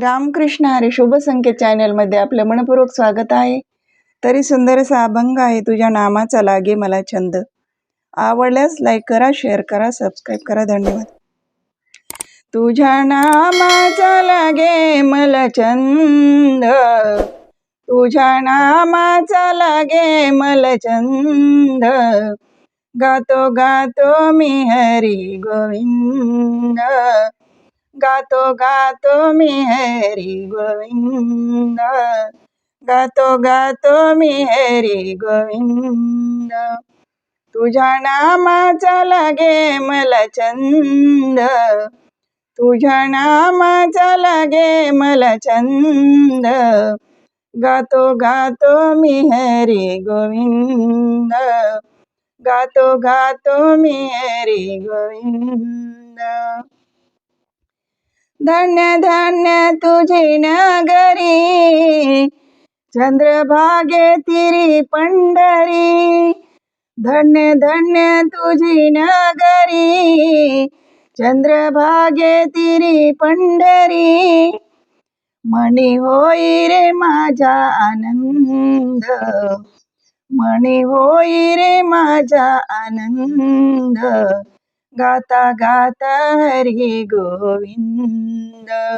रामकृष्ण हरी शुभ संकेत चॅनलमध्ये आपलं मनपूर्वक स्वागत आहे. तरी सुंदर असा अभंग आहे तुझ्या नामाचा लागे मला छंद. आवडल्यास लाईक करा शेअर करा सबस्क्राईब करा धन्यवाद. तुझ्या नामाचा लागे मला छंद. तुझ्या नामाचा लागे मला छंद. गातो गातो मी हरी गोविंद. गातो गातो मी हरी गोविंद. गातो गातो मी हरी गोविंद. तुझ्या नामाचा लागे मला छंद तुझ्या नामाचा लागे मला छंद गातो गातो मी हरी गोविंद. गातो गातो मी हरी गोविंद. धन्य धन्य तुझी नगरी. चंद्रभागे तिरी पंढरी. धन्य धन्य तुझी नगरी. चंद्रभागे तिरी पंढरी. मणी होई रे माझा आनंद. मणी होई रे माझा आनंद. गाता गाता हरी गोविंद.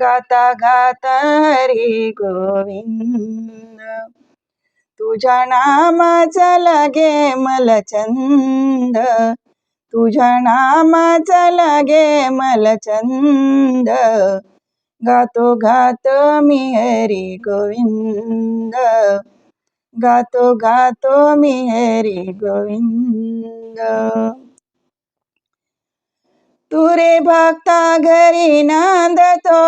गाता गाता हरी गोविंद. तुझ्या नामाचा लागे मला चंद. तुझ्या नामाचा लागे मला चंद. गातो गातो मी हरी गोविंद. गातो गातो मी हरी गोविंद. तुरे भक्ता घरी नांदतो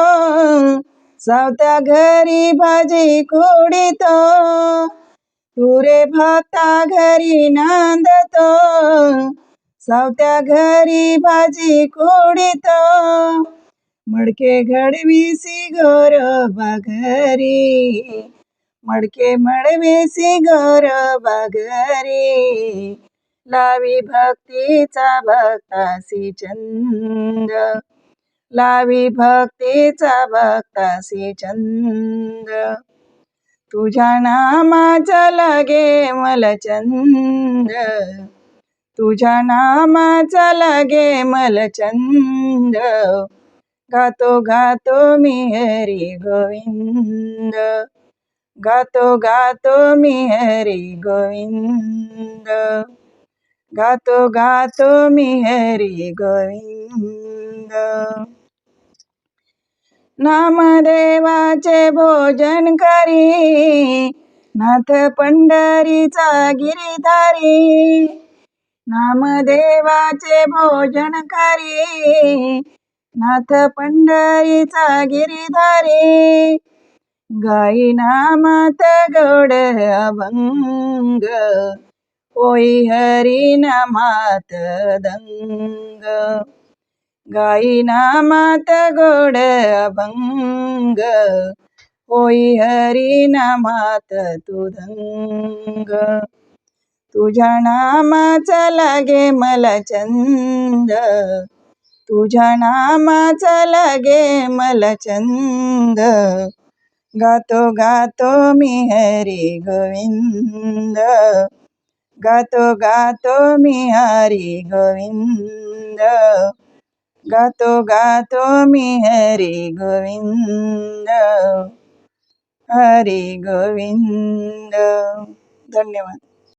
सावत्या घरी भाजी कुडितो. तुरे भक्ता घरी नांदतो सावत्या घरी भाजी कुडितो. मडके घडवीसी गोर बाघरी मडके मडवीसी गोर बाघरी लावी भक्तीचा भक्तासी चंद. लावी भक्तीचा भक्तासी चंद. तुझ्या नामाचा लागे मला चंद. तुझ्या नामाचा लागे मला चंद. गातो गातो मी हरी गोविंद. गातो गातो मी हरी गोविंद. गातो गातो मी हरी गोविंद. नामदेवाचे भोजन करी नाथ पंढरीचा गिरीधारी. नामदेवाचे भोजन करी नाथ पंढरीचा गिरीधारी. गाई नामात गोड अभंग होई हरी नामात दंग। गाई नामात गोड अभंग। होई हरी नामात तू दंग। तुझ्या नामाचा लागे मला चंद। तुझ्या नामाचा लागे मला चंद। गातो गातो मी हरी गोविंद। गातो गातो मी हरी गोविंद. गातो गातो मी हरी गोविंद. हरी गोविंद. धन्यवाद.